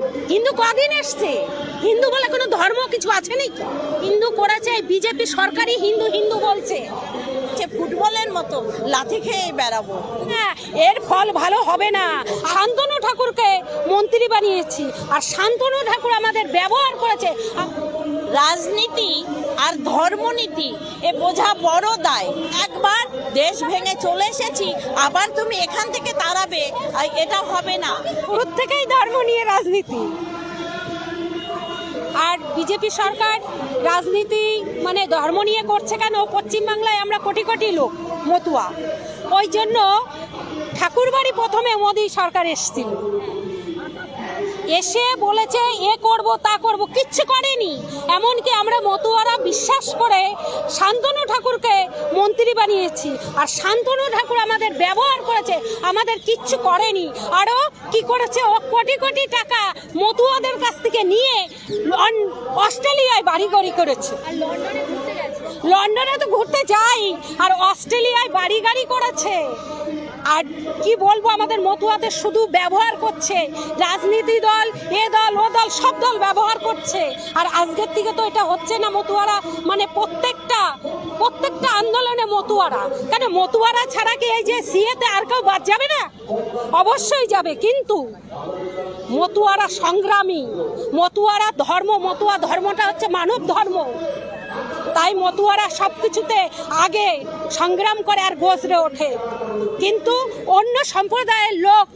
হিন্দু কদিন এসছে? হিন্দু বলে কোনো ধর্ম কিছু আছে নাকি? হিন্দু করেছে, বিজেপি সরকারি হিন্দু হিন্দু বলছে। যে ফুটবলের মতো লাথি খেয়ে বেড়াবো। হ্যাঁ এর ফল ভালো হবে না। শান্তনু ঠাকুরকে মন্ত্রী বানিয়েছি। আর শান্তনু ঠাকুর আমাদের ব্যবহার করেছে। রাজনীতি আর ধর্মনীতি, এ বোঝা বড় দায়। একবার দেশ ভেঙে চলে এসেছি, আবার তুমি এখান থেকে তাড়াবে এটা হবে না। শুরুর থেকেই ধর্ম নিয়ে রাজনীতি? আর বিজেপি সরকার রাজনীতি মানে ধর্ম নিয়ে করছে কেন? পশ্চিমবাংলায় আমরা কোটি কোটি লোক, মতুয়া। ওই জন্য ঠাকুরবাড়ি প্রথমে মোদী সরকার এসেছিল। এসে বলেছে এ করব তা করব। কিচ্ছু করেনি। এমনকি আমরা মতুয়ারা বিশ্বাস করে শান্তনু ঠাকুরকে মন্ত্রী বানিয়েছি। আর শান্তনু ঠাকুর আমাদের ব্যবহার করেছে আমাদের কিচ্ছু করেনি। আরও কি করেছে? ও কোটি কোটি টাকা মতুয়াদের কাছ থেকে নিয়ে অস্ট্রেলিয়ায় বাড়ি গাড়ি করেছে লন্ডনে তো ঘুরতে যাই আর অস্ট্রেলিয়ায় বাড়ি গাড়ি করেছে। আর কি বলব, আমাদের মতুয়াদের শুধু ব্যবহার করছে। রাজনীতি দল, এ দল, ও দল, সব দল ব্যবহার করছে। আর আজকের থেকে তো এটা হচ্ছে না মতুয়ারা মানে প্রত্যেকটা প্রত্যেকটা আন্দোলনে মতুয়ারা। কেন মতুয়ারা ছাড়া কি এই যে সিএতে আর কেউ বাদ যাবে না? অবশ্যই যাবে, কিন্তু মতুয়ারা সংগ্রামী। মতুয়ারা ধর্ম, মতুয়া ধর্মটা হচ্ছে মানব ধর্ম। তাই মতুয়ারা সব কিছুতে আগে সংগ্রাম করে আর গজরে ওঠে। কিন্তু অন্য সম্প্রদায়ের লোক,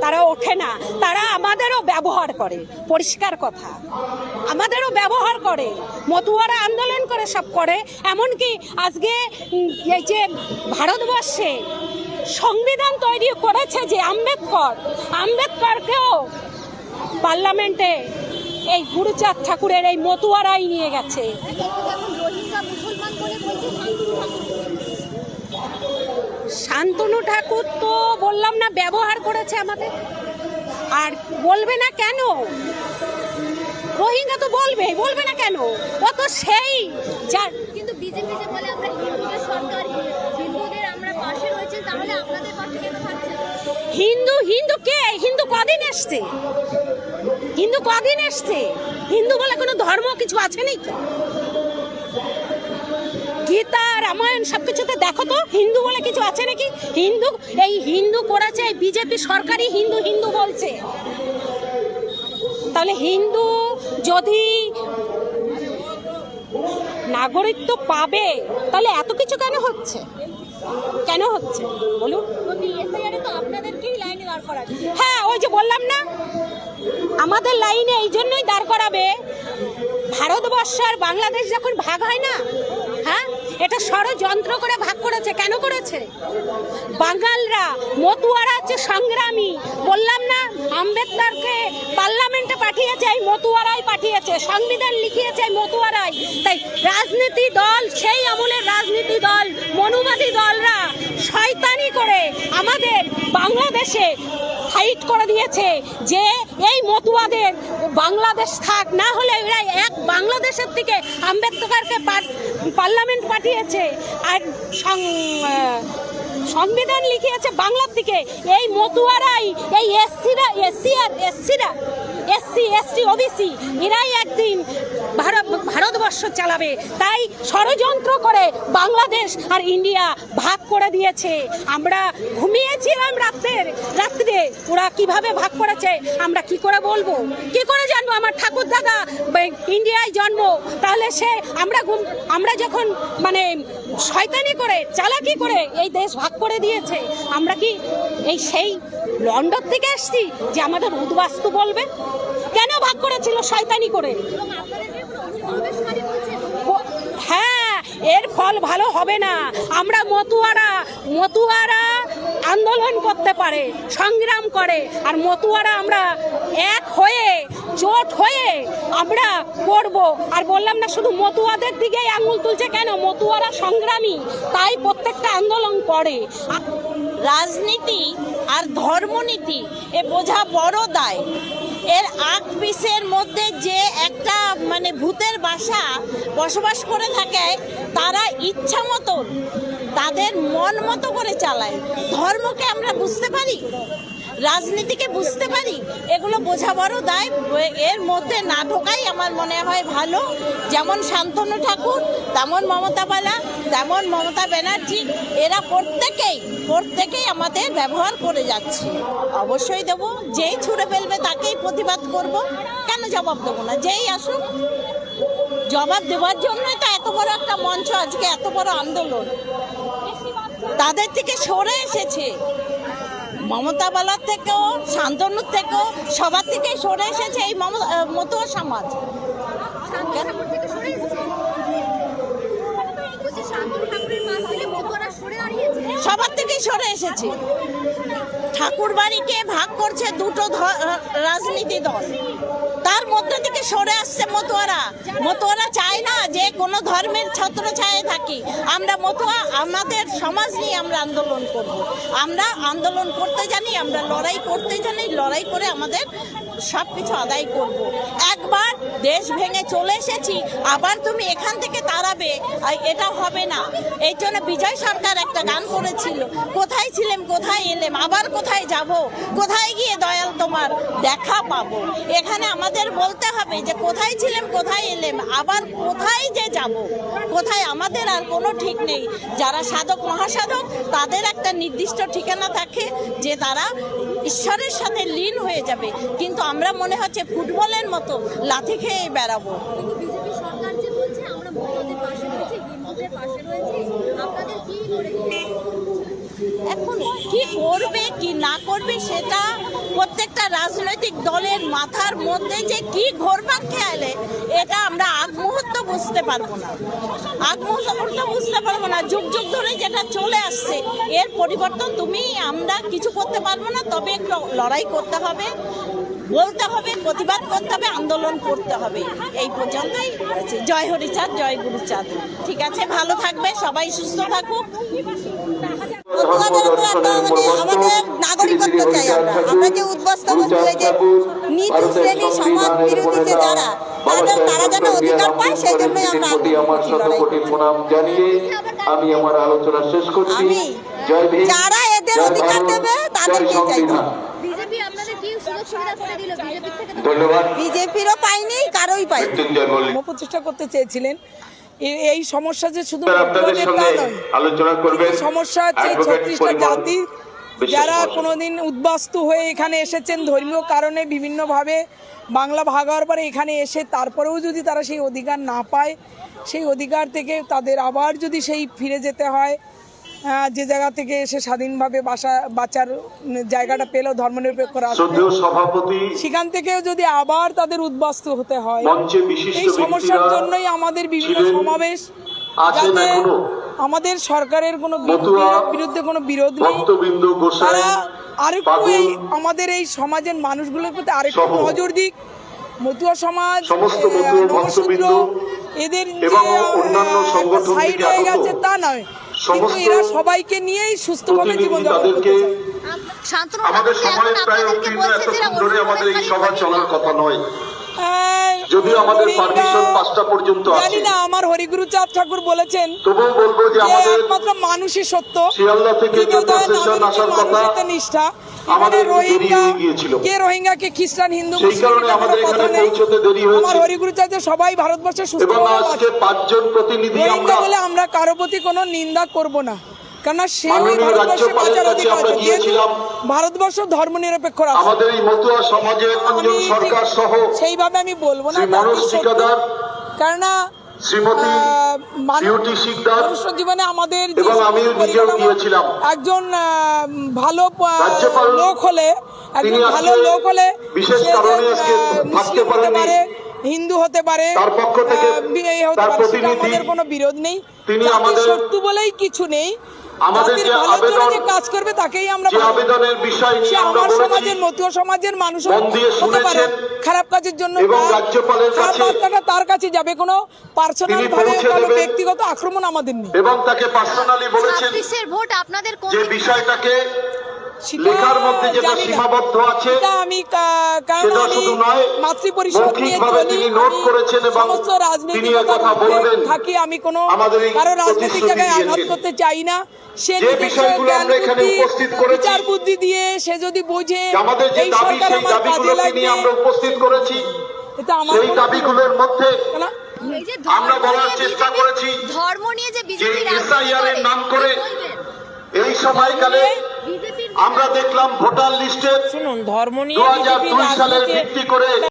তারা ওঠে না। তারা আমাদেরও ব্যবহার করে। পরিষ্কার কথা। আমাদেরও ব্যবহার করে। মতুয়ারা আন্দোলন করে সব করে। এমনকি আজকে এই যে ভারতবর্ষে সংবিধান তৈরি করেছে যে আম্বেদকর, আম্বেদকরকেও পার্লামেন্টে এই গুরুচাঁদ ঠাকুরের এই মতুয়ারাই নিয়ে গেছে। শান্তনু ঠাকুর তো বললাম না ব্যবহার করেছে আমাদের। আর বলবে না কেন? রোহিঙ্গা তো বলবে বলবে না কেন? ও তো সেই যার কিন্তু বিজেপি যে বলে আমরা হিন্দুদের সরকার হিন্দুদের আমরা পাশে রয়েছে তাহলে আপনাদের পাশে কেন থাকছে হিন্দু হিন্দু কে? হিন্দু কদিন এসছে? হিন্দু কদিন এসছে? হিন্দু বলে কোনো ধর্ম কিছু আছে নাকি? গীতা রামায়ণ সবকিছুতে দেখো তো। হিন্দু বলে কিছু আছে নাকি? হিন্দু এই হিন্দু করেছে এই বিজেপি সরকারি হিন্দু হিন্দু বলছে। তাহলে হিন্দু যদি নাগরিকত্ব পাবে তাহলে এত কিছু কেন হচ্ছে? কেন হচ্ছে? বলুন। কিন্তু এসআইআর তো আপনাদেরকেই লাইনে দাঁড় করাচ্ছে। হ্যাঁ ওই যে বললাম না আমাদের লাইনে এই জন্যই দাঁড় করাবে। ভারতবর্ষ আর বাংলাদেশ যখন ভাগ হয় না হ্যাঁ এটা ষড়যন্ত্র করে ভাগ করেছে। কেন করেছে? বাঙালরা, মতুয়ারা হচ্ছে সংগ্রামী। বললাম না, আম্বেদকরকে পার্লামেন্টে পাঠিয়েছে, এই মতুয়ারাই পাঠিয়েছে। সংবিধান লিখিয়েছে মতুয়ারাই। তাই রাজনীতি দল, সেই আমলের রাজনীতি দল, মনুবাদী দলরা শয়তানি করে আমাদের বাংলাদেশে ফাইট করে দিয়েছে যে এই মতুয়াদের বাংলাদেশ থাক। না হলে এরা এক বাংলাদেশের থেকে আম্বেদকরকে পার্লামেন্ট পাঠিয়েছে আর সংবিধান লিখিয়েছে বাংলার দিকে। এই মতুয়ারাই এই এসসিরা এসসি আর এসসিরা। এসসি এসটি ওবিসি এরাই একদিন ভারত, ভারতবর্ষ চালাবে। তাই ষড়যন্ত্র করে বাংলাদেশ আর ইন্ডিয়া ভাগ করে দিয়েছে। আমরা ঘুমিয়েছিলাম রাত্রের রাত্রে ওরা কীভাবে ভাগ করেছে, আমরা কি করে বলব? কি করে জানব? আমার ঠাকুর দাদা ইন্ডিয়ায় জন্ম। তাহলে সে, আমরা আমরা যখন মানে শয়তানি করে, চালাকি করে এই দেশ ভাগ করে দিয়েছে, আমরা কি এই সেই লন্ডন থেকে এসছি যে আমাদের উদ্বাস্তু বলবে। কেন ভাগ করেছিল শয়তানি করে? হ্যাঁ এর ফল ভালো হবে না। আমরা মতুয়ারা মতুয়ারা আন্দোলন করতে পারে, সংগ্রাম করে, আর মতুয়ারা আমরা এক হয়ে, জোট হয়ে আমরা করব। আর বললাম না, শুধু মতুয়াদের দিকেই আঙুল তুলছে কেন? মতুয়ারা সংগ্রামী, তাই প্রত্যেকটা আন্দোলন করে। রাজনীতি আর ধর্মনীতি এ বোঝা বড় দায়। এর আগ পিসের মধ্যে যে একটা মানে ভূতের বাসা বসবাস করে থাকে, তারা ইচ্ছা মতন তাদের মন মতো করে চালায়। ধর্মকে আমরা বুঝতে পারি, রাজনীতিকে বুঝতে পারি, এগুলো বোঝাবারও দায়। এর মধ্যে না ঢোকাই আমার মনে হয় ভালো। যেমন শান্তনু ঠাকুর, তেমন মমতা বালা, তেমন মমতা ব্যানার্জি, এরা প্রত্যেকেই প্রত্যেকেই আমাদের ব্যবহার করে যাচ্ছে। অবশ্যই দেবো, যেই ছুড়ে ফেলবে তাকেই প্রতিবাদ করব, কেন জবাব দেবো না? যেই আসুক, জবাব দেওয়ার জন্যই তো এত বড় একটা মঞ্চ আজকে, এত বড় আন্দোলন। তাদের থেকে সরে এসেছে। মমতা বালার থেকেও, শান্তনুর থেকেও, সবার থেকে সরে এসেছে এই মম- মতো সমাজ শান্ত ঠাকুর থেকে সরে এসেছে বলছি শান্ত ঠাকুরের পাশ থেকে মতুয়ারা সরে দাঁড়িয়েছে সবার থেকেই সরে এসেছে। ঠাকুর বাড়িকে ভাগ করছে দুটো রাজনীতি দল। তার মধ্যে থেকে সরে আসছে মতুয়ারা। মতুয়ারা চায় না যে কোনো ধর্মের ছত্র ছায়ে থাকি। আমরা মতুয়া, আমাদের সমাজ নিয়ে আমরা আন্দোলন করব। আমরা আন্দোলন করতে জানি, আমরা লড়াই করতে জানি, লড়াই করে আমাদের সব কিছু আদায় করব। একবার দেশ ভেঙে চলে এসেছি, আবার তুমি এখান থেকে তাড়াবে এটা হবে না। এই জন্য বিজয় সরকার একটা গান করেছিল, কোথায় ছিলেন কোথায় এলেম, আবার কোথায় যাব, কোথায় গিয়ে দয়াল তোমার দেখা পাবো? এখানে আমাদের বলতে হবে যে কোথায় ছিলেন কোথায় এলেম, আবার কোথায় যে যাব, কোথায় আমাদের আর কোনো ঠিক নেই। যারা সাধক, মহাসাধক, তাদের একটা নির্দিষ্ট ঠিকানা থাকে যে তারা ঈশ্বরের সাথে লীন হয়ে যাবে। কিন্তু আমরা মনে হচ্ছে ফুটবলের মতো লাথি খেয়ে বেড়াবো। এখন কি করবে কি না করবে সেটা প্রত্যেকটা রাজনৈতিক দলের মাথার মধ্যে যে কি ঘোরপাক খেয়ালে এটা আমরা আগ মুহূর্ত বুঝতে পারব না। আগ মুহূর্ত বুঝতে পারব না। যুগ যুগ ধরে যেটা চলে আসছে এর পরিবর্তন তুমি আমরা কিছু করতে পারব না তবে একটু লড়াই করতে হবে। বলতে হবে প্রতিবাদ করতে হবে আন্দোলন করতে হবে। এই পর্যন্তই জয় হরিচাঁদ জয় গুরুচাঁদ। ঠিক আছে ভালো থাকবে সবাই সুস্থ থাকুক। আমাদের নাগরিকত্ব চাই আমরা আমরা যে উদ্বস্ত হচ্ছি যে নিচু শ্রেণি সমাজ বিরোধী যে যারা তাদের তারা যেন অধিকার পায় সেই জন্যই আমরা প্রতি আমার আন্দোলন করছি, শত লড়াই। কোটি করছি। প্রণাম জানিয়ে আমি আমার আলোচনা শেষ করছি। যারা এদের অধিকার দেবে জয় তাদেরকেই বিজেপিরও পাইনি কারোই পাইনি মৃত্যুঞ্জয় মল্লিক প্রতিষ্ঠা করতে চেয়েছিলেন এই সমস্যা যে শুধু। আলোচনা সমস্যা হচ্ছে ছত্রিশটা জাতি যারা। কোনোদিন উদ্বাস্তু হয়ে এখানে এসেছেন ধর্মীয় কারণে বিভিন্নভাবে বাংলা ভাগ হওয়ার পরে এখানে এসে তারপরেও যদি তারা সেই অধিকার না পায় সেই অধিকার থেকে তাদের আবার যদি সেই ফিরে যেতে হয় যে জায়গা থেকে এসে স্বাধীনভাবে বাসা বাঁচার জায়গাটা পেল ধর্মনিরপেক্ষ রাষ্ট্র। সেখান থেকেও যদি আবার তাদের উদ্বাস্তু হতে হয় এই সমস্যার জন্যই আমাদের বিভিন্ন সমাবেশ যাতে আমাদের সরকারের কোনো বিরুদ্ধে কোনো বিরোধ নেই। তারা আরেকটু এই আমাদের এই সমাজের মানুষগুলোর প্রতি আরেকটু নজর দিক। মতুয়া সমাজ নমশূদ্র, এদের সংগঠন সাইড হয়ে গেছে তা নয়। কিন্তু সমস্ত এরা সবাইকে নিয়েই সুস্থভাবে জীবন যাপন করতে চায়। আমাদের সময়ের সময় প্রায় অতীত এতক্ষণ ধরে আমাদের এই সভা চলার কথা নয়। যদিও আমাদের পারমিশন পাঁচটা পর্যন্ত জানি আছে না আমার হরিগুরু চাঁদ ঠাকুর বলেছেন তবুও বলব যে আমাদের একমাত্র মানুষই সত্য। শিয়ালদা থেকে আসার কথা নিষ্ঠা আমাদের রোহিঙ্গা কে রোহিঙ্গাকে খ্রিস্টান হিন্দু সেই কারণে আমাদের এখানে পৌঁছতে দেরি হয়েছে। আমার হরিগুরু সবাই ভারতবর্ষে সুস্থ এবং আজকে পাঁচজন প্রতিনিধি আমরা বলে আমরা কারও প্রতি কোনো নিন্দা করব না। কেননা সে ভারতবর্ষে রাজ্যপালের অধিকার যেহেতু ভারতবর্ষ ধর্ম নিরপেক্ষ রাষ্ট্র আমাদের এই মতুয়া সমাজের সরকার সহ সেইভাবে আমি বলব না কেননা শ্রীমতী বিউটি শিকদার জীবনে আমাদের এবং আমি নিজেও গিয়েছিলাম। একজন ভালো লোক হলে একজন ভালো লোক হলে বিশেষ কারণে আজকে থাকতে পারেননি। হিন্দু হতে পারে তার পক্ষ থেকে আমাদের কোনো বিরোধ নেই তিনি আমাদের- শত্রু বলেই কিছু নেই আমাদের যে আবেদন- যে কাজ করবে তাকেই আমরা যে আবেদনের বিষয় নিয়ে আমরা বলেছি সমাজের মানুষ হতে পারে। খারাপ কাজের জন্য এবং তার- রাজ্যপালের কাছে তার কাছে যাবে। কোনো পার্সোনাল ভাবে কোনো ব্যক্তিগত আক্রমণ আমাদের নেই। এবং তাকে পার্সোনালি বলেছেন ভোট আপনাদের কোন যে বিষয়টাকে লেখার মধ্যে যেটা সীমাবদ্ধ আছে আমি সেটা শুধু নয়, মাতৃ নিয়ে চলি নোট করেছেন এবং সমস্ত তিনি রাজনৈতিকতার বলবেন। থাকি আমি কোনো কারও রাজনৈতিক জায়গায় আঘাত করতে চাই না। সে যে নিজস্ব বিষয়গুলো জ্ঞান আমরা এখানে বুদ্ধি, উপস্থিত করেছি, বিচার বুদ্ধি দিয়ে সে যদি বোঝে আমাদের যে এই দাবি সরকার সেই আমার কাজে দাবিগুলোকে লাগবে। নিয়ে আমরা উপস্থিত করেছি সেই দাবিগুলোর মধ্যে আমরা বলার চেষ্টা করেছি ধর্ম নিয়ে যে বিজেপি নাম করে এই সময়কালে বিজেপির আমরা দেখলাম ভোটার লিস্টে শুনুন ধর্ম নিয়ে সালের ভিত্তি করে